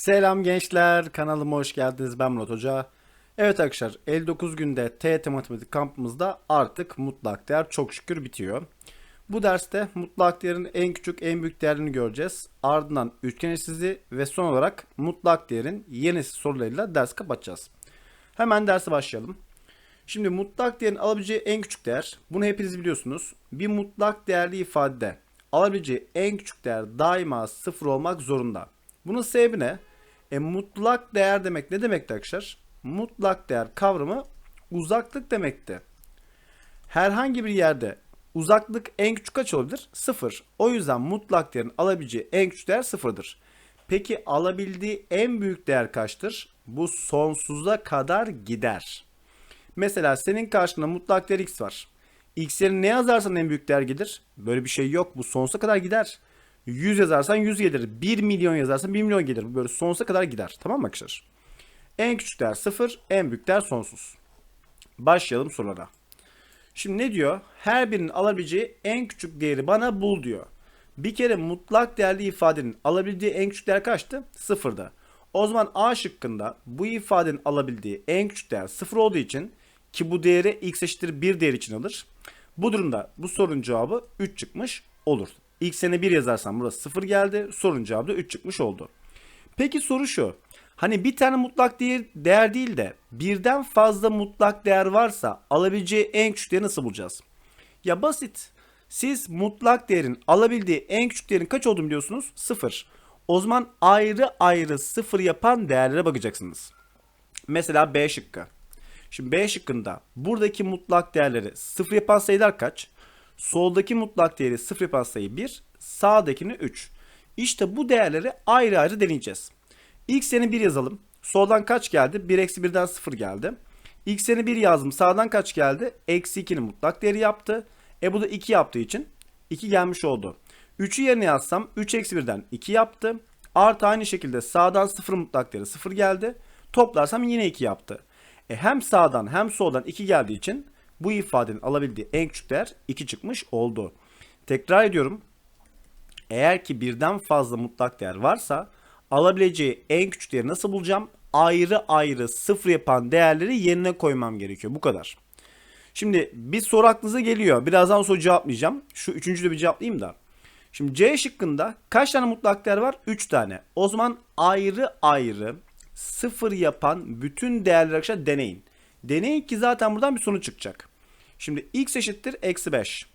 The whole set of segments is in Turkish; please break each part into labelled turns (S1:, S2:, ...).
S1: Selam gençler, kanalıma hoş geldiniz. Ben Murat Hoca. Evet arkadaşlar, 59 günde TYT Matematik kampımızda artık mutlak değer çok şükür bitiyor. Bu derste mutlak değerin en küçük en büyük değerini göreceğiz. Ardından üçgen eşitsizliği ve son olarak mutlak değerin yeni sorularıyla ders kapatacağız. Hemen derse başlayalım. Şimdi mutlak değerin alabileceği en küçük değer, bunu hepiniz biliyorsunuz. Bir mutlak değerli ifadede alabileceği en küçük değer daima sıfır olmak zorunda. Bunun sebebi ne? E, mutlak değer demek ne demekti arkadaşlar? Mutlak değer kavramı uzaklık demekti. Herhangi bir yerde uzaklık en küçük kaç olabilir? Sıfır. O yüzden mutlak değerin alabileceği en küçük değer sıfırdır. Peki alabildiği en büyük değer kaçtır? Bu sonsuza kadar gider. Mesela senin karşında mutlak değer x var. X yerine ne yazarsan en büyük değer gelir. Böyle bir şey yok. Bu sonsuza kadar gider. 100 yazarsan 100 gelir. 1 milyon yazarsan 1 milyon gelir. Böyle sonsuza kadar gider. Tamam mı arkadaşlar? En küçük değer 0, en büyük değer sonsuz. Başlayalım sorulara. Şimdi ne diyor? Her birinin alabileceği en küçük değeri bana bul diyor. Bir kere mutlak değerli ifadenin alabildiği en küçük değer kaçtı? Sıfırda. O zaman A şıkkında bu ifadenin alabildiği en küçük değer sıfır olduğu için ki bu değeri x eşittir 1 değer için alır. Bu durumda bu sorunun cevabı 3 çıkmış olur. X'ine 1 yazarsam burası 0 geldi. Sorunun cevabı da 3 çıkmış oldu. Peki soru şu. Hani bir tane mutlak değer, değer değil de birden fazla mutlak değer varsa alabileceği en küçük değeri nasıl bulacağız? Ya basit. Siz mutlak değerin alabildiği en küçük değerin kaç olduğunu biliyorsunuz? 0. O zaman ayrı ayrı 0 yapan değerlere bakacaksınız. Mesela B şıkkı. Şimdi B şıkkında buradaki mutlak değerleri 0 yapan sayılar kaç? Soldaki mutlak değeri 0 yapan sayı 1, sağdakini 3. İşte bu değerleri ayrı ayrı deneyeceğiz. X yerine 1 yazalım. Soldan kaç geldi? 1 eksi 1'den 0 geldi. X yerine 1 yazdım. Sağdan kaç geldi? Eksi 2'nin mutlak değeri yaptı. E bu da 2 yaptığı için 2 gelmiş oldu. 3'ü yerine yazsam 3 eksi 1'den 2 yaptı. Artı aynı şekilde sağdan 0 mutlak değeri 0 geldi. Toplarsam yine 2 yaptı. E hem sağdan hem soldan 2 geldiği için bu ifadenin alabildiği en küçük değer 2 çıkmış oldu. Tekrar ediyorum. Eğer ki birden fazla mutlak değer varsa alabileceği en küçük değeri nasıl bulacağım? Ayrı ayrı sıfır yapan değerleri yerine koymam gerekiyor. Bu kadar. Şimdi bir soru aklınıza geliyor. Birazdan soru cevaplayacağım. Şu üçüncü de bir cevaplayayım da. Şimdi C şıkkında kaç tane mutlak değer var? 3 tane. O zaman ayrı ayrı sıfır yapan bütün değerleri arkadaşlar deneyin. Deneyin ki zaten buradan bir sonuç çıkacak. Şimdi x eşittir eksi 5.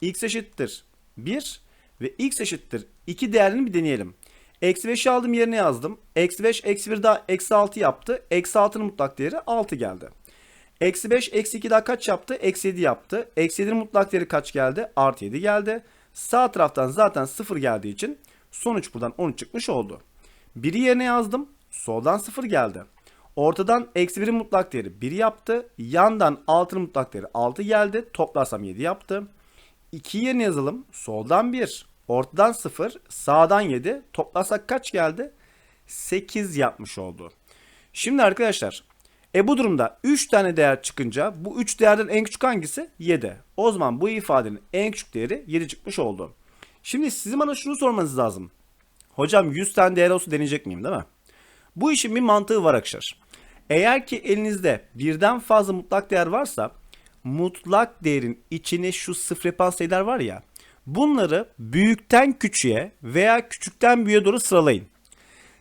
S1: x eşittir 1 ve x eşittir 2 değerini bir deneyelim. Eksi 5'i aldım yerine yazdım. Eksi 5 eksi 1 daha eksi 6 yaptı. Eksi 6'nın mutlak değeri 6 geldi. Eksi 5 eksi 2 daha kaç yaptı? Eksi 7 yaptı. Eksi 7'nin mutlak değeri kaç geldi? Artı 7 geldi. Sağ taraftan zaten 0 geldiği için sonuç buradan 13 çıkmış oldu. 1'i yerine yazdım. Soldan 0 geldi. Ortadan eksi 1'in mutlak değeri 1 yaptı. Yandan 6'nın mutlak değeri 6 geldi. Toplarsam 7 yaptı. 2 yerine yazalım. Soldan 1. Ortadan 0. Sağdan 7. Toplarsak kaç geldi? 8 yapmış oldu. Şimdi arkadaşlar. E bu durumda 3 tane değer çıkınca bu 3 değerden en küçük hangisi? 7. O zaman bu ifadenin en küçük değeri 7 çıkmış oldu. Şimdi sizin bana şunu sormanız lazım. Hocam 100 tane değer olsa deneyecek miyim değil mi? Bu işin bir mantığı var arkadaşlar. Eğer ki elinizde birden fazla mutlak değer varsa mutlak değerin içine şu sıfır yapan sayılar var ya bunları büyükten küçüğe veya küçükten büyüğe doğru sıralayın.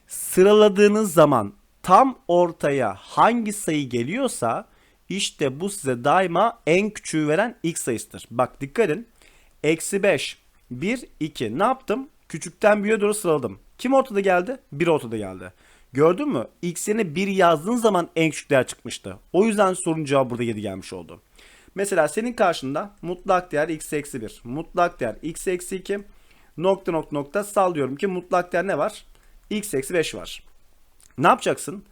S1: Sıraladığınız zaman tam ortaya hangi sayı geliyorsa işte bu size daima en küçüğü veren x sayısıdır. Bak dikkat edin. Eksi 5, 1, 2. Ne yaptım? Küçükten büyüğe doğru sıraladım. Kim ortada geldi? 1 ortada geldi. Gördün mü? X yerine 1 yazdığın zaman en küçük değer çıkmıştı. O yüzden sorunun cevabı burada 7 gelmiş oldu. Mesela senin karşında mutlak değer x eksi 1. Mutlak değer x eksi 2. Nokta nokta nokta sallıyorum ki mutlak değer ne var? x eksi 5 var. Ne yapacaksın?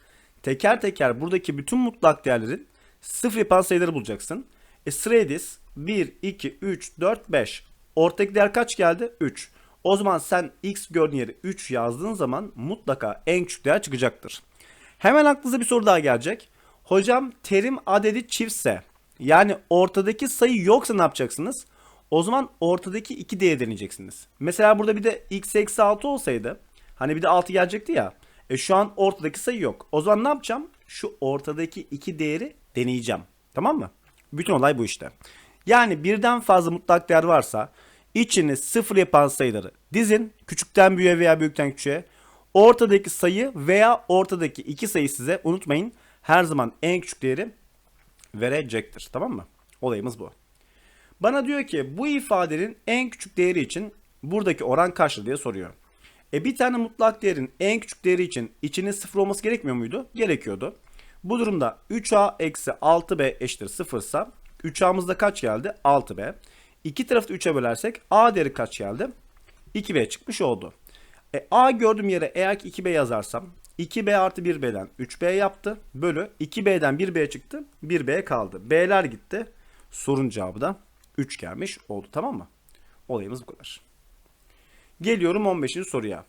S1: Teker teker buradaki bütün mutlak değerlerin sıfır yapan sayıları bulacaksın. E sıraya diz. 1, 2, 3, 4, 5. Ortadaki değer kaç geldi? 3. O zaman sen x gördüğün yere 3 yazdığın zaman mutlaka en küçük değer çıkacaktır. Hemen aklınıza bir soru daha gelecek. Hocam terim adedi çiftse yani ortadaki sayı yoksa ne yapacaksınız? O zaman ortadaki iki değeri deneyeceksiniz. Mesela burada bir de x eksi 6 olsaydı hani bir de 6 gelecekti ya. E şu an ortadaki sayı yok. O zaman ne yapacağım? Şu ortadaki iki değeri deneyeceğim. Tamam mı? Bütün olay bu işte. Yani birden fazla mutlak değer varsa içini sıfır yapan sayıları dizin. Küçükten büyüğe veya büyükten küçüğe. Ortadaki sayı veya ortadaki iki sayı size unutmayın her zaman en küçük değeri verecektir. Tamam mı? Olayımız bu. Bana diyor ki bu ifadenin en küçük değeri için buradaki oran kaçtır diye soruyor. E bir tane mutlak değerin en küçük değeri için içinin sıfır olması gerekmiyor muydu? Gerekiyordu. Bu durumda 3a eksi 6b eşittir 0 ise 3a'mızda kaç geldi? 6b. İki tarafı 3'e bölersek a değeri kaç geldi? 2b çıkmış oldu. E, a gördüğüm yere eğer ki 2b yazarsam 2b artı 1b'den 3b yaptı. Bölü 2b'den 1b çıktı. 1b kaldı. b'ler gitti. Sorun cevabı da 3 gelmiş oldu tamam mı? Olayımız bu kadar. Geliyorum 15. soruya.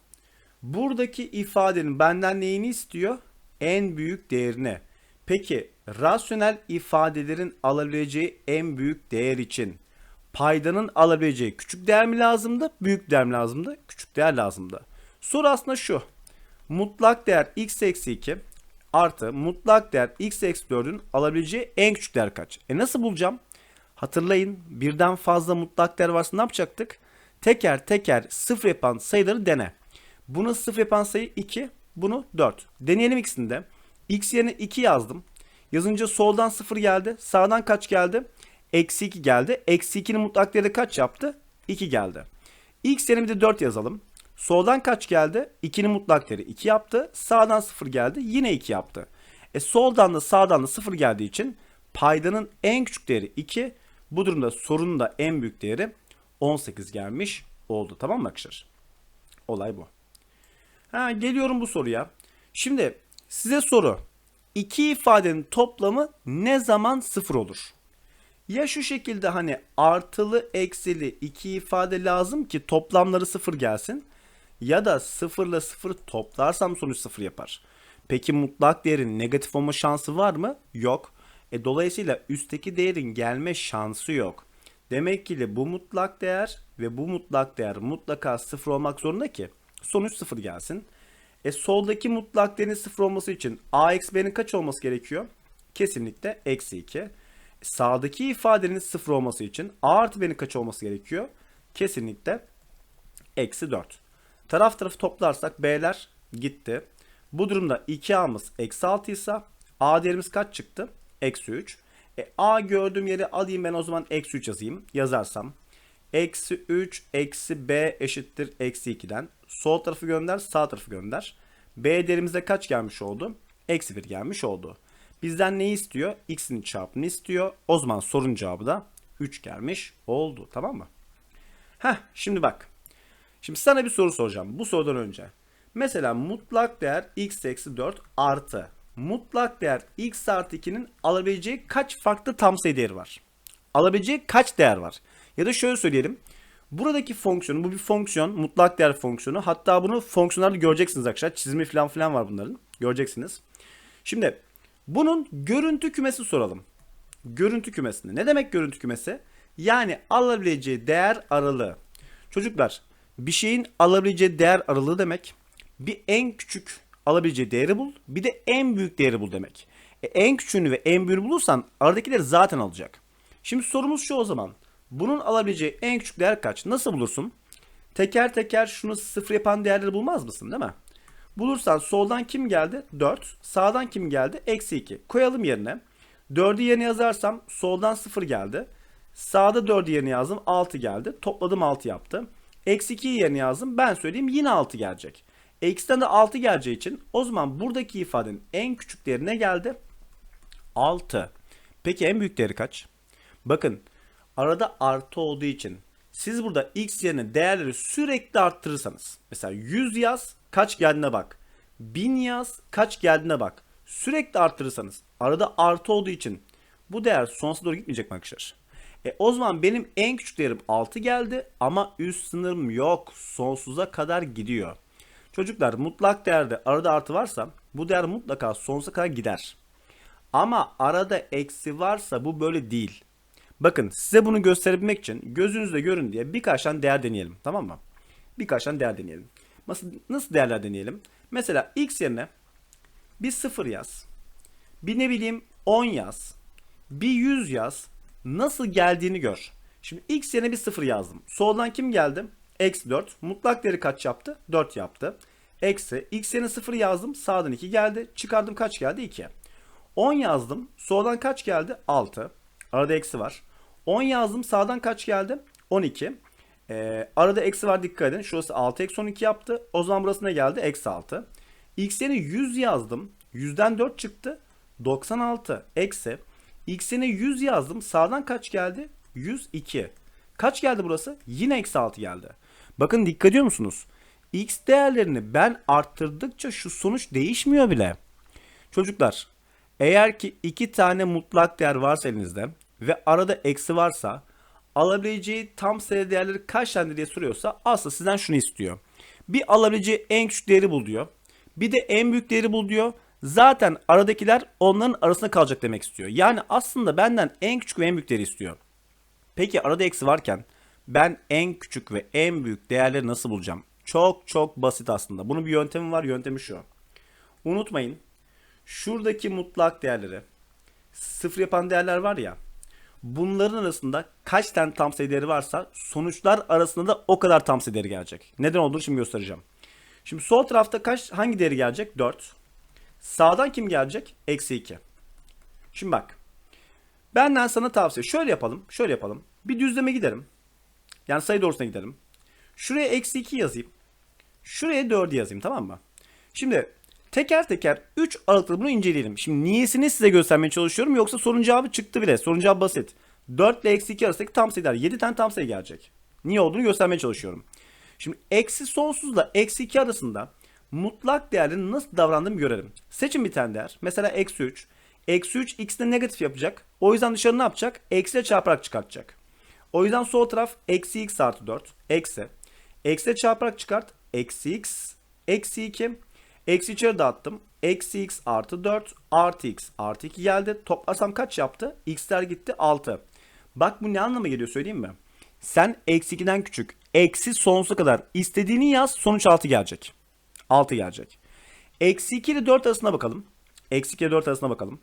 S1: Buradaki ifadenin benden neyini istiyor? En büyük değerini. Peki rasyonel ifadelerin alabileceği en büyük değer için paydanın alabileceği küçük değer mi lazımdı, büyük değer mi lazımdı? Küçük değer lazımdı. Soru aslında şu. Mutlak değer x eksi 2 artı mutlak değer x eksi 4'ün alabileceği en küçük değer kaç? E nasıl bulacağım? Hatırlayın birden fazla mutlak değer varsa ne yapacaktık? Teker teker sıfır yapan sayıları dene. Bunu sıfır yapan sayı 2, bunu 4. Deneyelim ikisini de. X yerine 2 yazdım. Yazınca soldan 0 geldi. Sağdan kaç geldi? Eksi 2 geldi. Eksi 2'nin mutlak değeri kaç yaptı? 2 geldi. X yerine bir de 4 yazalım. Soldan kaç geldi? 2'nin mutlak değeri 2 yaptı. Sağdan 0 geldi. Yine 2 yaptı. E soldan da sağdan da 0 geldiği için paydanın en küçük değeri 2. Bu durumda sorunun da en büyük değeri 18 gelmiş oldu. Tamam mı arkadaşlar? Olay bu. Ha, geliyorum bu soruya. Şimdi size soru. İki ifadenin toplamı ne zaman sıfır olur? Ya şu şekilde hani artılı eksili iki ifade lazım ki toplamları sıfır gelsin. Ya da sıfırla sıfır toplarsam sonuç sıfır yapar. Peki mutlak değerin negatif olma şansı var mı? Yok. E, dolayısıyla üstteki değerin gelme şansı yok. Demek ki bu mutlak değer ve bu mutlak değer mutlaka sıfır olmak zorunda ki sonuç sıfır gelsin. E soldaki mutlak değerin sıfır olması için a eksi b'nin kaç olması gerekiyor? Kesinlikle eksi 2. Sağdaki ifadenin sıfır olması için a artı b'nin kaç olması gerekiyor? Kesinlikle eksi 4. Taraf tarafı toplarsak b'ler gitti. Bu durumda 2a'mız eksi 6 ise a değerimiz kaç çıktı? Eksi 3. E, a gördüğüm yeri alayım ben o zaman eksi 3 yazayım. Yazarsam eksi 3 eksi b eşittir eksi 2'den. Sol tarafı gönder sağ tarafı gönder. b değerimize kaç gelmiş oldu? Eksi 1 gelmiş oldu. Bizden neyi istiyor? x'in çarpımını istiyor. O zaman sorun cevabı da 3 gelmiş oldu. Tamam mı? Heh şimdi bak. Şimdi sana bir soru soracağım. Bu sorudan önce. Mesela mutlak değer x eksi 4 artı mutlak değer x artı 2'nin alabileceği kaç farklı tam sayı değeri var? Alabileceği kaç değer var? Ya da şöyle söyleyelim. Buradaki fonksiyon, bu bir fonksiyon, mutlak değer fonksiyonu. Hatta bunu fonksiyonlarda göreceksiniz arkadaşlar. Çizimi falan filan var bunların. Göreceksiniz. Şimdi bunun görüntü kümesi soralım. Görüntü kümesinde. Ne demek görüntü kümesi? Yani alabileceği değer aralığı. Çocuklar bir şeyin alabileceği değer aralığı demek bir en küçük alabileceği değeri bul bir de en büyük değeri bul demek. E, en küçüğünü ve en büyüğünü bulursan aradakileri zaten alacak. Şimdi sorumuz şu o zaman. Bunun alabileceği en küçük değer kaç? Nasıl bulursun? Teker teker şunu sıfır yapan değerleri bulmaz mısın değil mi? Bulursan soldan kim geldi? 4. Sağdan kim geldi? Eksi 2. Koyalım yerine. 4'ü yerine yazarsam soldan 0 geldi. Sağda 4'ü yerine yazdım 6 geldi. Topladım 6 yaptı. Eksi 2'yi yerine yazdım. Ben söyleyeyim yine 6 gelecek. X'ten de 6 geleceği için o zaman buradaki ifadenin en küçük değeri ne geldi? 6. Peki en büyük değeri kaç? Bakın arada artı olduğu için siz burada x yerine değerleri sürekli arttırırsanız mesela 100 yaz kaç geldiğine bak. 1000 yaz kaç geldiğine bak. Sürekli arttırırsanız arada artı olduğu için bu değer sonsuza doğru gitmeyecek mi arkadaşlar? E o zaman benim en küçük değerim 6 geldi ama üst sınırım yok. Sonsuza kadar gidiyor. Çocuklar mutlak değerde arada artı varsa bu değer mutlaka sonsuza kadar gider. Ama arada eksi varsa bu böyle değil. Bakın size bunu gösterebilmek için gözünüzde görün diye birkaç tane değer deneyelim. Tamam mı? Birkaç tane değer deneyelim. Nasıl, nasıl değerler deneyelim? Mesela x yerine bir 0 yaz. Bir ne bileyim 10 yaz. Bir 100 yaz. Nasıl geldiğini gör. Şimdi x yerine bir 0 yazdım. Soldan kim geldi? Eksi 4. Mutlak değeri kaç yaptı? 4 yaptı. Eksi x yerine 0 yazdım. Sağdan 2 geldi. Çıkardım kaç geldi? 2. 10 yazdım. Soldan kaç geldi? 6. Arada eksi var. 10 yazdım. Sağdan kaç geldi? 12. Ee, arada eksi var dikkat edin. Şurası 6 eksi 12 yaptı. O zaman burası ne geldi? Eksi 6. X'ini 100 yazdım. 100'den 4 çıktı. 96 eksi. X'ini 100 yazdım. Sağdan kaç geldi? 102. Kaç geldi burası? Yine eksi 6 geldi. Bakın dikkat ediyor musunuz? X değerlerini ben arttırdıkça şu sonuç değişmiyor bile. Çocuklar eğer ki iki tane mutlak değer varsa elinizde ve arada eksi varsa alabileceği tam sayı değerleri kaç tane diye soruyorsa aslında sizden şunu istiyor. Bir alabileceği en küçük değeri bul diyor. Bir de en büyük değeri bul diyor. Zaten aradakiler onların arasında kalacak demek istiyor. Yani aslında benden en küçük ve en büyük değeri istiyor. Peki arada eksi varken ben en küçük ve en büyük değerleri nasıl bulacağım? Çok çok basit aslında. Bunun bir yöntemi var. Yöntemi şu. Unutmayın. Şuradaki mutlak değerleri sıfır yapan değerler var ya. Bunların arasında kaç tane tam sayı varsa sonuçlar arasında da o kadar tam sayı gelecek. Neden olduğunu şimdi göstereceğim. Şimdi sol tarafta kaç hangi değeri gelecek? 4. Sağdan kim gelecek? Eksi 2. Şimdi bak. Benden sana tavsiye. Şöyle yapalım. Şöyle yapalım. Bir düzleme gidelim. Yani sayı doğrusuna gidelim. Şuraya eksi 2 yazayım. Şuraya 4'ü yazayım tamam mı? Şimdi teker teker 3 aralıklı bunu inceleyelim. Şimdi niyesini size göstermeye çalışıyorum. Yoksa sorun cevabı çıktı bile. Sorun cevabı basit. 4 ile eksi 2 arasındaki tam sayılar. 7 tane tam sayı gelecek. Niye olduğunu göstermeye çalışıyorum. Şimdi eksi sonsuzla eksi 2 arasında mutlak değerlerin nasıl davrandığını görelim. Seçin bir tane değer. Mesela eksi 3. Eksi 3 x'de negatif yapacak. O yüzden dışarı ne yapacak? Eksi ile çarparak çıkartacak. O yüzden sol taraf eksi x artı 4. Eksi. Eksi ile çarparak çıkart. Eksi x. Eksi 2. Eksi içeri dağıttım. Eksi x artı 4 artı x artı 2 geldi. Toplarsam kaç yaptı? x'ler gitti 6. Bak bu ne anlama geliyor söyleyeyim mi? Sen eksi 2'den küçük eksi sonsuza kadar istediğini yaz sonuç 6 gelecek. 6 gelecek. Eksi 2 ile 4 arasına bakalım. Eksi 2 ile 4 arasına bakalım.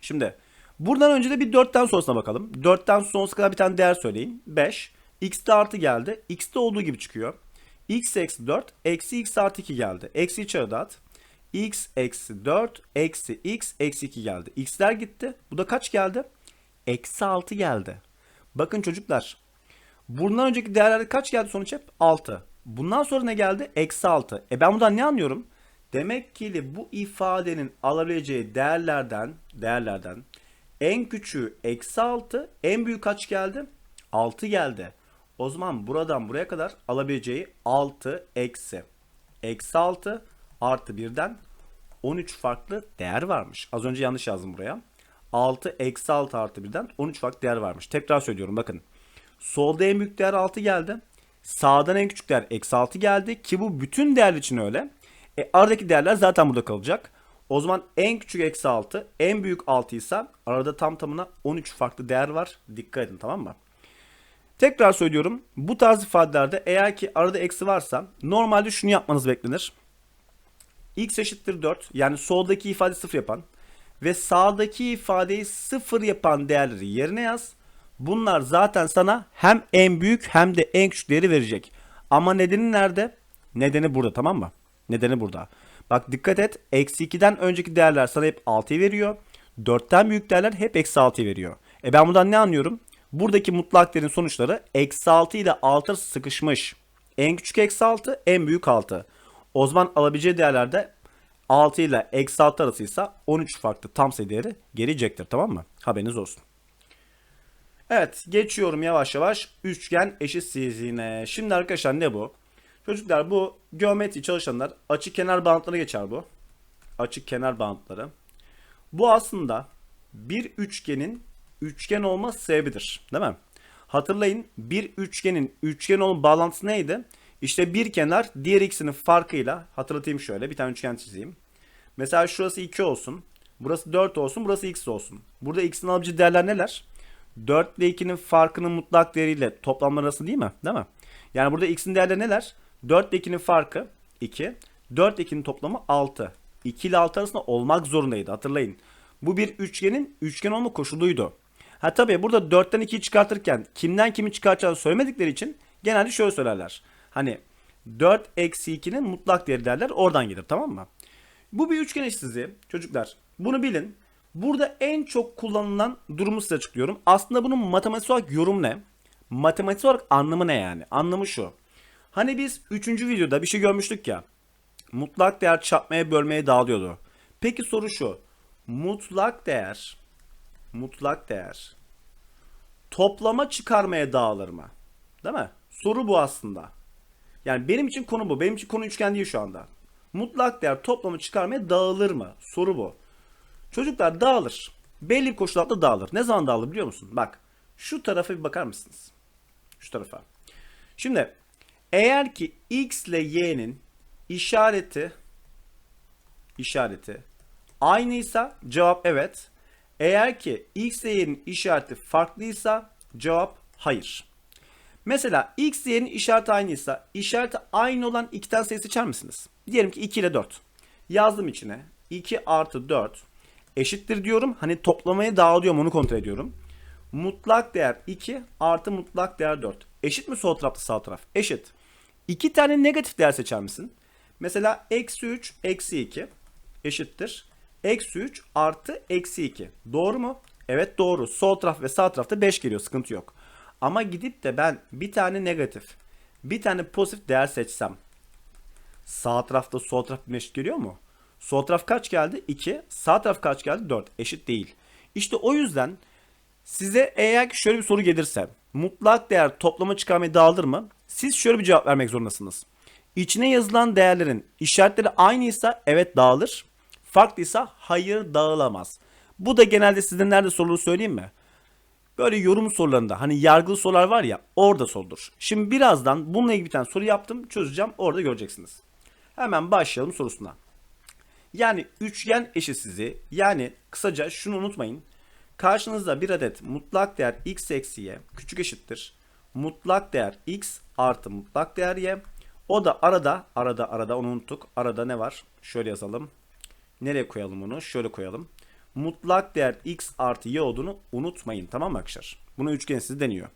S1: Şimdi buradan önce de bir 4'ten sonrasına bakalım. 4'ten sonrasına kadar bir tane değer söyleyin. 5. X'de artı geldi. X'de olduğu gibi çıkıyor. X eksi 4 eksi X artı 2 geldi. Eksi içeri dağıt. X eksi 4 eksi X eksi 2 geldi. X'ler gitti. Bu da kaç geldi? Eksi 6 geldi. Bakın çocuklar. Bundan önceki değerlerde kaç geldi sonuç hep? 6. Bundan sonra ne geldi? Eksi 6. E ben buradan ne anlıyorum? Demek ki bu ifadenin alabileceği değerlerden değerlerden en küçüğü eksi 6, en büyük kaç geldi? 6 geldi. O zaman buradan buraya kadar alabileceği 6 eksi. Eksi 6 artı 1'den 13 farklı değer varmış. Az önce yanlış yazdım buraya. 6 eksi 6 artı 1'den 13 farklı değer varmış. Tekrar söylüyorum bakın. Solda en büyük değer 6 geldi. Sağdan en küçük değer eksi 6 geldi. Ki bu bütün değerler için öyle. E, aradaki değerler zaten burada kalacak. O zaman en küçük eksi 6, en büyük 6 ise arada tam tamına 13 farklı değer var. Dikkat edin tamam mı? Tekrar söylüyorum. Bu tarz ifadelerde eğer ki arada eksi varsa normalde şunu yapmanız beklenir. x eşittir 4 yani soldaki ifade 0 yapan ve sağdaki ifadeyi 0 yapan değerleri yerine yaz. Bunlar zaten sana hem en büyük hem de en küçük değeri verecek. Ama nedeni nerede? Nedeni burada tamam mı? Nedeni burada. Bak dikkat et. Eksi 2'den önceki değerler sana hep 6'yı veriyor. 4'ten büyük değerler hep eksi 6'yı veriyor. E ben buradan ne anlıyorum? Buradaki mutlak değerin sonuçları eksi 6 ile 6 sıkışmış. En küçük eksi 6, en büyük 6. O zaman alabileceği değerlerde 6 ile eksi 6 arasıysa 13 farklı tam sayı değeri gelecektir tamam mı? Haberiniz olsun. Evet geçiyorum yavaş yavaş üçgen eşitsizliğine. Şimdi arkadaşlar ne bu? Çocuklar bu geometri çalışanlar açık kenar bantları geçer bu. Açık kenar bantları. Bu aslında bir üçgenin üçgen olma sebebidir. Değil mi? Hatırlayın bir üçgenin üçgen olma bağlantısı neydi? İşte bir kenar diğer ikisinin farkıyla hatırlatayım şöyle bir tane üçgen çizeyim. Mesela şurası 2 olsun. Burası 4 olsun. Burası x olsun. Burada x'in alabileceği değerler neler? 4 ile 2'nin farkının mutlak değeriyle toplamları arası değil mi? Değil mi? Yani burada x'in değerleri neler? 4 ile 2'nin farkı 2. 4 2'nin toplamı 6. 2 ile 6 arasında olmak zorundaydı hatırlayın. Bu bir üçgenin üçgen olma koşuluydu. Ha tabii burada 4'ten 2'yi çıkartırken kimden kimi çıkartacağını söylemedikleri için genelde şöyle söylerler. Hani 4 eksi 2'nin mutlak değeri derler oradan gelir tamam mı? Bu bir üçgen eşitsizliği çocuklar. Bunu bilin. Burada en çok kullanılan durumu size açıklıyorum. Aslında bunun matematik olarak yorum ne? Matematik olarak anlamı ne yani? Anlamı şu. Hani biz 3. videoda bir şey görmüştük ya. Mutlak değer çarpmaya bölmeye dağılıyordu. Peki soru şu. Mutlak değer mutlak değer toplama çıkarmaya dağılır mı? Değil mi? Soru bu aslında. Yani benim için konu bu. Benim için konu üçgen değil şu anda. Mutlak değer toplamı çıkarmaya dağılır mı? Soru bu. Çocuklar dağılır. Belli koşullarda dağılır. Ne zaman dağılır biliyor musun? Bak şu tarafa bir bakar mısınız? Şu tarafa. Şimdi eğer ki x ile y'nin işareti işareti aynıysa cevap evet. Eğer ki x y'nin işareti farklıysa cevap hayır. Mesela x y'nin işareti aynıysa işareti aynı olan iki tane sayı seçer misiniz? Diyelim ki 2 ile 4. Yazdım içine. 2 artı 4 eşittir diyorum. Hani toplamaya dağılıyorum onu kontrol ediyorum. Mutlak değer 2 artı mutlak değer 4. Eşit mi sol tarafta sağ taraf? Eşit. İki tane negatif değer seçer misin? Mesela eksi 3 eksi 2 eşittir. Eksi 3 artı eksi 2. Doğru mu? Evet doğru. Sol taraf ve sağ tarafta 5 geliyor. Sıkıntı yok. Ama gidip de ben bir tane negatif, bir tane pozitif değer seçsem sağ tarafta sol taraf eşit geliyor mu? Sol taraf kaç geldi? 2. Sağ taraf kaç geldi? 4. Eşit değil. İşte o yüzden size eğer ki şöyle bir soru gelirse mutlak değer toplama çıkarmayı dağılır mı? Siz şöyle bir cevap vermek zorundasınız. İçine yazılan değerlerin işaretleri aynıysa evet dağılır. Farklıysa hayır dağılamaz. Bu da genelde sizden nerede sorulur söyleyeyim mi? Böyle yorum sorularında hani yargılı sorular var ya orada sorulur. Şimdi birazdan bununla ilgili bir tane soru yaptım çözeceğim orada göreceksiniz. Hemen başlayalım sorusuna. Yani üçgen eşitsizliği yani kısaca şunu unutmayın. Karşınızda bir adet mutlak değer x eksi y küçük eşittir. Mutlak değer x artı mutlak değer y. O da arada arada arada onu unuttuk. Arada ne var? Şöyle yazalım. Nereye koyalım onu? Şöyle koyalım. Mutlak değer x artı y olduğunu unutmayın. Tamam mı arkadaşlar? Bunu üçgensiz deniyor.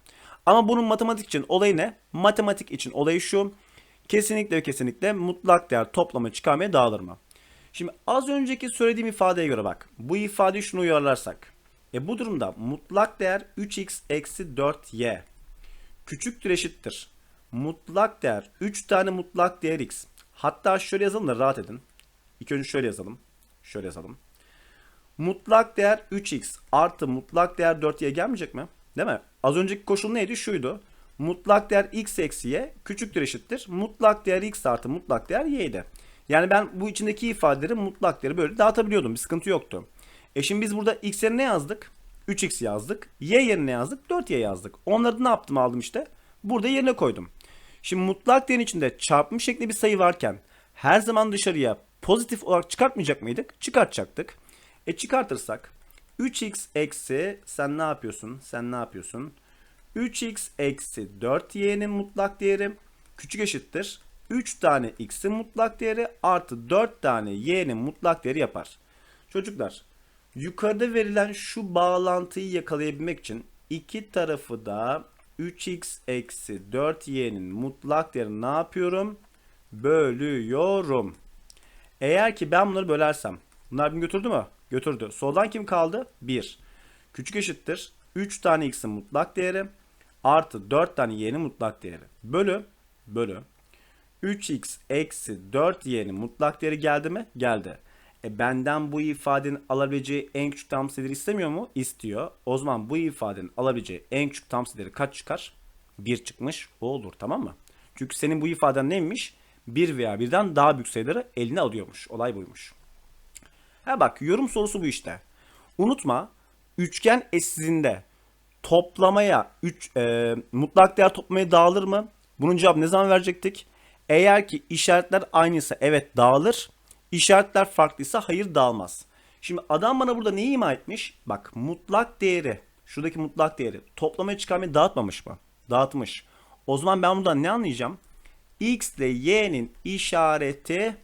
S1: Ama bunun matematik için olayı ne? Matematik için olayı şu. Kesinlikle ve kesinlikle mutlak değer toplama çıkarmaya dağılır mı? Şimdi az önceki söylediğim ifadeye göre bak. Bu ifadeyi şunu uyarlarsak. E bu durumda mutlak değer 3x eksi 4y küçüktür eşittir. Mutlak değer 3 tane mutlak değer x. Hatta şöyle yazalım da rahat edin. İlk önce şöyle yazalım. Şöyle yazalım. Mutlak değer 3x artı mutlak değer 4y gelmeyecek mi? Değil mi? Az önceki koşul neydi? Şuydu. Mutlak değer x eksi y küçüktür eşittir. Mutlak değer x artı mutlak değer y'ydi. Yani ben bu içindeki ifadeleri mutlak değeri böyle dağıtabiliyordum. Bir sıkıntı yoktu. E şimdi biz burada x yerine ne yazdık? 3x yazdık. Y yerine yazdık. 4y yazdık. Onları ne yaptım aldım işte. Burada yerine koydum. Şimdi mutlak değerin içinde çarpım şekli bir sayı varken her zaman dışarıya pozitif olarak çıkartmayacak mıydık? Çıkartacaktık. E çıkartırsak 3x eksi sen ne yapıyorsun? Sen ne yapıyorsun? 3x eksi 4y'nin mutlak değeri küçük eşittir. 3 tane x'in mutlak değeri artı 4 tane y'nin mutlak değeri yapar. Çocuklar yukarıda verilen şu bağlantıyı yakalayabilmek için iki tarafı da 3x eksi 4y'nin mutlak değerini ne yapıyorum? Bölüyorum. Eğer ki ben bunları bölersem bunlar bir götürdü mü? Götürdü. Soldan kim kaldı? 1. Küçük eşittir. 3 tane x'in mutlak değeri artı 4 tane y'nin mutlak değeri. Bölü. Bölü. 3x eksi 4y'nin mutlak değeri geldi mi? Geldi. E benden bu ifadenin alabileceği en küçük sayıları istemiyor mu? İstiyor. O zaman bu ifadenin alabileceği en küçük sayıları kaç çıkar? 1 çıkmış. O olur tamam mı? Çünkü senin bu ifaden neymiş? 1 veya birden daha büyük sayıları eline alıyormuş. Olay buymuş. Ha bak yorum sorusu bu işte. Unutma üçgen eşsizliğinde toplamaya 3 e, mutlak değer toplamaya dağılır mı? Bunun cevabı ne zaman verecektik? Eğer ki işaretler aynıysa evet dağılır. İşaretler farklıysa hayır dağılmaz. Şimdi adam bana burada neyi ima etmiş? Bak mutlak değeri, şuradaki mutlak değeri toplamaya çıkarmayı dağıtmamış mı? Dağıtmış. O zaman ben buradan ne anlayacağım? X ile y'nin işareti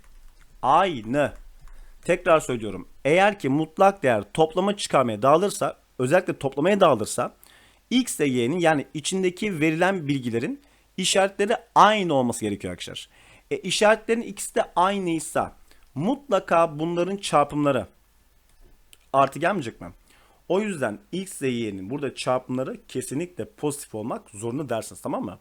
S1: aynı. Tekrar söylüyorum. Eğer ki mutlak değer toplama çıkarmaya dağılırsa, özellikle toplamaya dağılırsa x ile y'nin yani içindeki verilen bilgilerin işaretleri aynı olması gerekiyor arkadaşlar. E, işaretlerin ikisi de aynıysa mutlaka bunların çarpımları artı gelmeyecek mi? O yüzden x ile y'nin burada çarpımları kesinlikle pozitif olmak zorunda dersiniz tamam mı?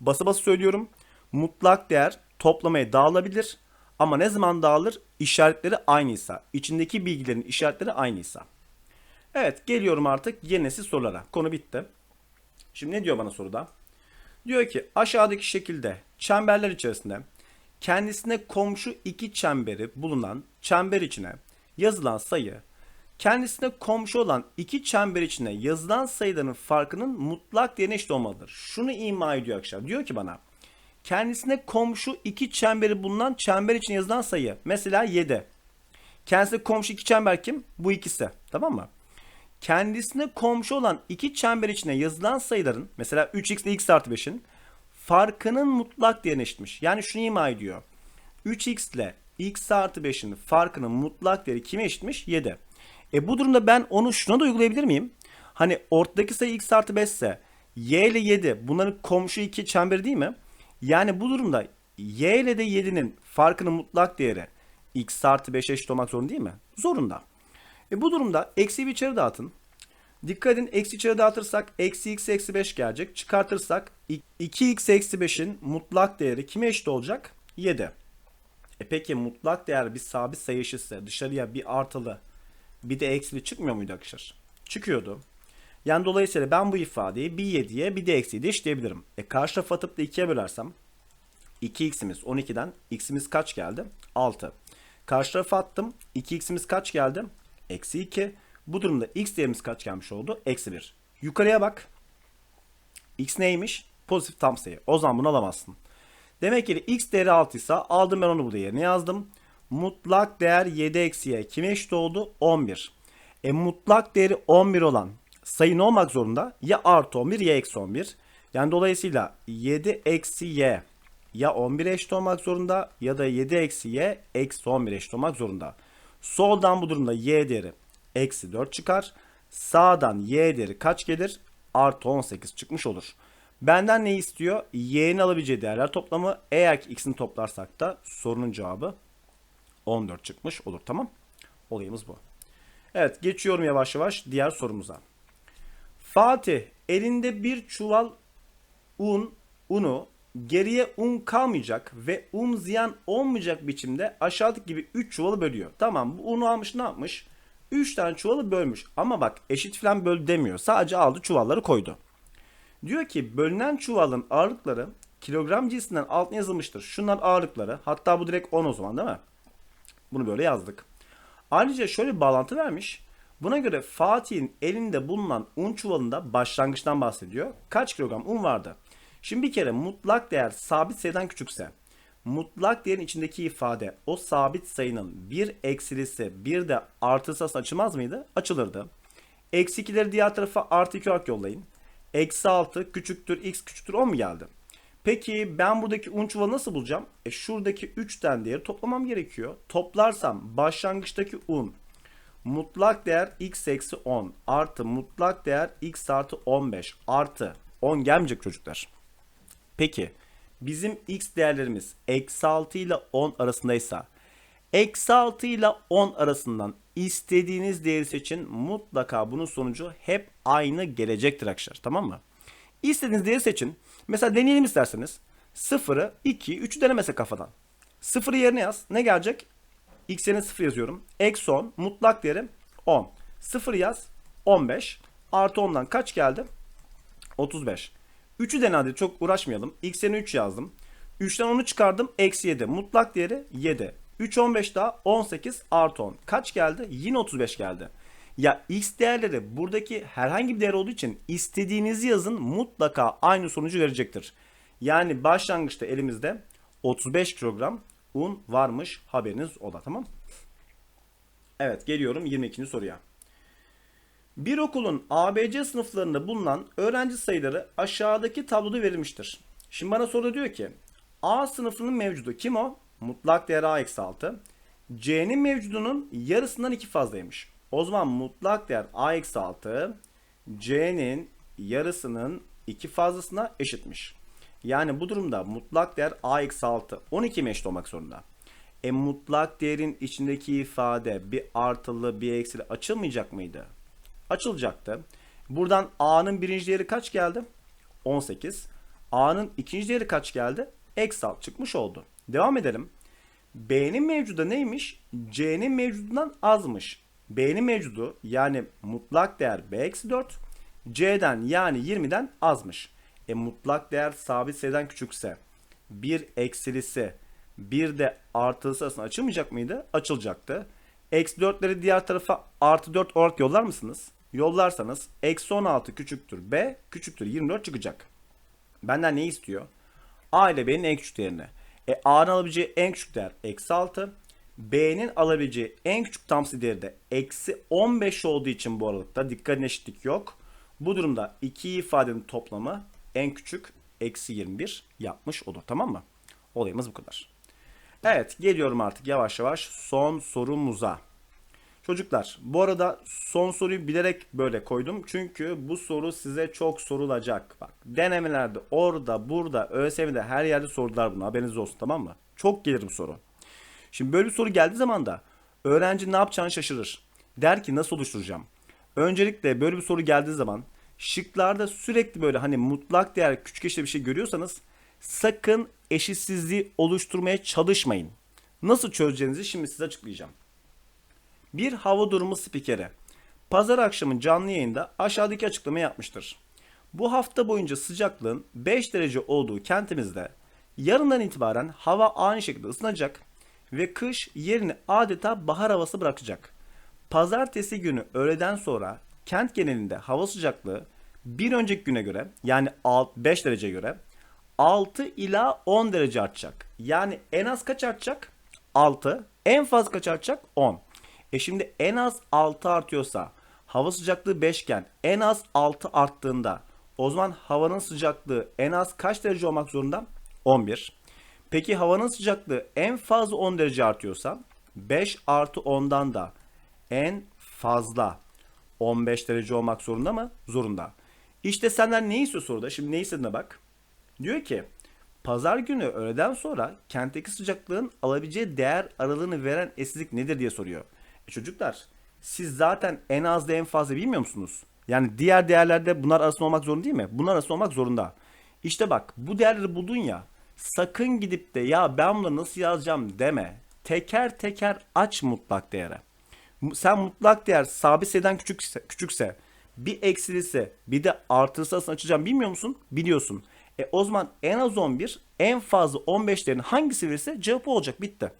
S1: Basa basa söylüyorum. Mutlak değer toplamaya dağılabilir ama ne zaman dağılır? İşaretleri aynıysa, içindeki bilgilerin işaretleri aynıysa. Evet geliyorum artık yeni nesil sorulara. Konu bitti. Şimdi ne diyor bana soruda? Diyor ki aşağıdaki şekilde çemberler içerisinde kendisine komşu iki çemberi bulunan çember içine yazılan sayı kendisine komşu olan iki çember içine yazılan sayıların farkının mutlak değerine eşit olmalıdır. Şunu ima ediyor arkadaşlar. Diyor ki bana kendisine komşu iki çemberi bulunan çember için yazılan sayı. Mesela 7. Kendisine komşu iki çember kim? Bu ikisi. Tamam mı? Kendisine komşu olan iki çember içine yazılan sayıların mesela 3x ile x artı 5'in farkının mutlak değerine eşitmiş. Yani şunu ima ediyor. 3x ile x artı 5'in farkının mutlak değeri kime eşitmiş? 7. E bu durumda ben onu şuna da uygulayabilir miyim? Hani ortadaki sayı x artı 5 ise y ile 7 bunların komşu iki çemberi değil mi? Yani bu durumda y ile de 7'nin farkının mutlak değeri x artı 5 eşit olmak zorunda değil mi? Zorunda. E bu durumda eksi bir içeri dağıtın. Dikkat edin eksi içeri dağıtırsak eksi x eksi 5 gelecek. Çıkartırsak 2x eksi 5'in mutlak değeri kime eşit olacak? 7. E peki mutlak değer bir sabit sayı eşitse dışarıya bir artılı bir de eksili çıkmıyor muydu arkadaşlar? Çıkıyordu. Yani dolayısıyla ben bu ifadeyi bir 7'ye bir de eksiye de eşitleyebilirim. E karşı tarafı atıp da 2'ye bölersem 2x'imiz 12'den x'imiz kaç geldi? 6. Karşı tarafa attım. 2x'imiz kaç geldi? Eksi 2. Bu durumda x değerimiz kaç gelmiş oldu? Eksi 1. Yukarıya bak. x neymiş? Pozitif tam sayı. O zaman bunu alamazsın. Demek ki x değeri 6 ise aldım ben onu burada yerine yazdım. Mutlak değer 7 eksiye kime eşit oldu? 11. E mutlak değeri 11 olan sayı ne olmak zorunda? Ya artı 11 ya eksi 11. Yani dolayısıyla 7 eksi y ya 11 eşit olmak zorunda ya da 7 eksi y eksi 11 eşit olmak zorunda. Soldan bu durumda y değeri eksi 4 çıkar. Sağdan y değeri kaç gelir? Artı 18 çıkmış olur. Benden ne istiyor? Y'nin alabileceği değerler toplamı. Eğer ki x'ini toplarsak da sorunun cevabı 14 çıkmış olur. Tamam. Olayımız bu. Evet geçiyorum yavaş yavaş diğer sorumuza. Fatih elinde bir çuval un, unu geriye un kalmayacak ve un ziyan olmayacak biçimde aşağıdaki gibi 3 çuvalı bölüyor. Tamam bu unu almış ne yapmış? 3 tane çuvalı bölmüş. Ama bak eşit falan böl demiyor. Sadece aldı çuvalları koydu. Diyor ki bölünen çuvalın ağırlıkları kilogram cinsinden altına yazılmıştır. Şunlar ağırlıkları. Hatta bu direkt 10 o zaman değil mi? Bunu böyle yazdık. Ayrıca şöyle bir bağlantı vermiş. Buna göre Fatih'in elinde bulunan un çuvalında başlangıçtan bahsediyor. Kaç kilogram un vardı? Şimdi bir kere mutlak değer sabit sayıdan küçükse mutlak değerin içindeki ifade o sabit sayının bir eksilisi bir de artısı açılmaz mıydı? Açılırdı. Eksi 2'leri diğer tarafa artı 2 olarak yollayın. Eksi 6 küçüktür x küçüktür 10 mu geldi? Peki ben buradaki un çuvalı nasıl bulacağım? E şuradaki 3 tane değeri toplamam gerekiyor. Toplarsam başlangıçtaki un mutlak değer x eksi 10 artı mutlak değer x artı 15 artı 10 gelmeyecek çocuklar. Peki bizim x değerlerimiz eksi 6 ile 10 arasındaysa eksi 6 ile 10 arasından istediğiniz değeri seçin mutlaka bunun sonucu hep aynı gelecektir arkadaşlar tamam mı? İstediğiniz değeri seçin. Mesela deneyelim isterseniz. 0'ı 2, 3'ü denemese kafadan. 0'ı yerine yaz. Ne gelecek? X yerine 0 yazıyorum. Eksi 10. Mutlak değerim 10. 0 yaz. 15. Artı 10'dan kaç geldi? 35. 3'ü dene hadi çok uğraşmayalım. X yerine 3 yazdım. 3'ten 10'u çıkardım. Eksi 7. Mutlak değeri 7. 3 15 daha 18 artı 10. Kaç geldi? Yine 35 geldi. Ya x değerleri buradaki herhangi bir değer olduğu için istediğinizi yazın mutlaka aynı sonucu verecektir. Yani başlangıçta elimizde 35 kilogram un varmış haberiniz ola tamam Evet geliyorum 22. soruya. Bir okulun ABC sınıflarında bulunan öğrenci sayıları aşağıdaki tabloda verilmiştir. Şimdi bana soru diyor ki A sınıfının mevcudu kim o? Mutlak değer A eksi 6. C'nin mevcudunun yarısından 2 fazlaymış. O zaman mutlak değer A eksi 6 C'nin yarısının 2 fazlasına eşitmiş. Yani bu durumda mutlak değer A eksi 6 12 mi eşit olmak zorunda? E mutlak değerin içindeki ifade bir artılı bir eksili açılmayacak mıydı? Açılacaktı. Buradan A'nın birinci değeri kaç geldi? 18. A'nın ikinci değeri kaç geldi? Eksi 6 çıkmış oldu. Devam edelim. B'nin mevcudu neymiş? C'nin mevcudundan azmış. B'nin mevcudu yani mutlak değer B eksi 4. C'den yani 20'den azmış. E mutlak değer sabit sayıdan küçükse bir eksilisi bir de artılısı arasında açılmayacak mıydı? Açılacaktı. Eksi 4'leri diğer tarafa artı 4 olarak yollar mısınız? Yollarsanız eksi 16 küçüktür B küçüktür 24 çıkacak. Benden ne istiyor? A ile B'nin en küçük değerini. E A'nın alabileceği en küçük değer eksi 6. B'nin alabileceği en küçük tam sayı değeri de eksi 15 olduğu için bu aralıkta dikkat eşitlik yok. Bu durumda iki ifadenin toplamı en küçük eksi 21 yapmış olur tamam mı? Olayımız bu kadar. Evet geliyorum artık yavaş yavaş son sorumuza. Çocuklar bu arada son soruyu bilerek böyle koydum. Çünkü bu soru size çok sorulacak. Bak denemelerde orada burada ÖSYM'de her yerde sordular bunu haberiniz olsun tamam mı? Çok gelir bu soru. Şimdi böyle bir soru geldiği zaman da öğrenci ne yapacağını şaşırır. Der ki nasıl oluşturacağım? Öncelikle böyle bir soru geldiği zaman şıklarda sürekli böyle hani mutlak değer küçük eşit bir şey görüyorsanız sakın eşitsizliği oluşturmaya çalışmayın. Nasıl çözeceğinizi şimdi size açıklayacağım. Bir hava durumu spikeri pazar akşamı canlı yayında aşağıdaki açıklama yapmıştır. Bu hafta boyunca sıcaklığın 5 derece olduğu kentimizde yarından itibaren hava aynı şekilde ısınacak ve kış yerini adeta bahar havası bırakacak. Pazartesi günü öğleden sonra kent genelinde hava sıcaklığı bir önceki güne göre yani 5 derece göre 6 ila 10 derece artacak. Yani en az kaç artacak? 6. En fazla kaç artacak? 10. E şimdi en az 6 artıyorsa hava sıcaklığı 5 iken en az 6 arttığında o zaman havanın sıcaklığı en az kaç derece olmak zorunda? 11. Peki havanın sıcaklığı en fazla 10 derece artıyorsa 5 artı 10'dan da en fazla 15 derece olmak zorunda mı? Zorunda. İşte senden ne istiyor soruda? Şimdi ne istediğine bak. Diyor ki pazar günü öğleden sonra kentteki sıcaklığın alabileceği değer aralığını veren esizlik nedir diye soruyor. E çocuklar siz zaten en az da en fazla bilmiyor musunuz? Yani diğer değerlerde bunlar arasında olmak zorunda değil mi? Bunlar arasında olmak zorunda. İşte bak bu değerleri buldun ya sakın gidip de ya ben bunları nasıl yazacağım deme. Teker teker aç mutlak değere. Sen mutlak değer sabit sayıdan küçükse, küçükse bir eksilisi bir de artısı arasında açacağım bilmiyor musun? Biliyorsun. E o zaman en az 11 en fazla 15'lerin hangisi verirse cevap olacak bitti.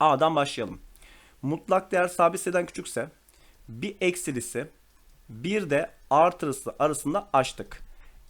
S1: A'dan başlayalım. Mutlak değer sabit sayıdan küçükse bir eksilisi bir de artırısı arasında açtık.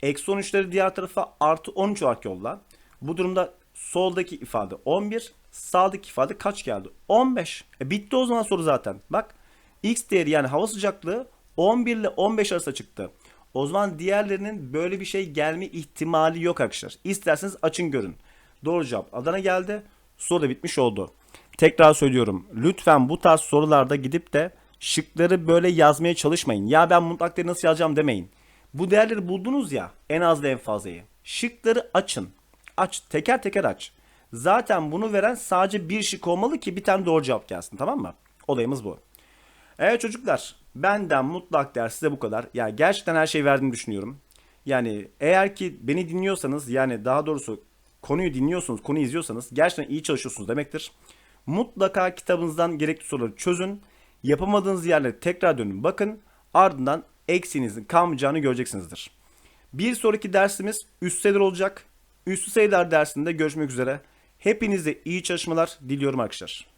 S1: Eksi 13'leri diğer tarafa artı 13 olarak yolla. Bu durumda soldaki ifade 11, sağdaki ifade kaç geldi? 15. E bitti o zaman soru zaten. Bak x değeri yani hava sıcaklığı 11 ile 15 arasında çıktı. O zaman diğerlerinin böyle bir şey gelme ihtimali yok arkadaşlar. İsterseniz açın görün. Doğru cevap Adana geldi. Soru da bitmiş oldu. Tekrar söylüyorum. Lütfen bu tarz sorularda gidip de şıkları böyle yazmaya çalışmayın. Ya ben mutlak değeri nasıl yazacağım demeyin. Bu değerleri buldunuz ya en az da en fazlayı. Şıkları açın. Aç teker teker aç. Zaten bunu veren sadece bir şık olmalı ki bir tane doğru cevap gelsin tamam mı? Olayımız bu. Evet çocuklar benden mutlak değer size bu kadar. Ya gerçekten her şeyi verdiğimi düşünüyorum. Yani eğer ki beni dinliyorsanız yani daha doğrusu konuyu dinliyorsunuz, konuyu izliyorsanız gerçekten iyi çalışıyorsunuz demektir. Mutlaka kitabınızdan gerekli soruları çözün. Yapamadığınız yerlere tekrar dönün bakın. Ardından eksiğinizin kalmayacağını göreceksinizdir. Bir sonraki dersimiz üst sayılar olacak. Üstü sayılar dersinde görüşmek üzere. Hepinize iyi çalışmalar diliyorum arkadaşlar.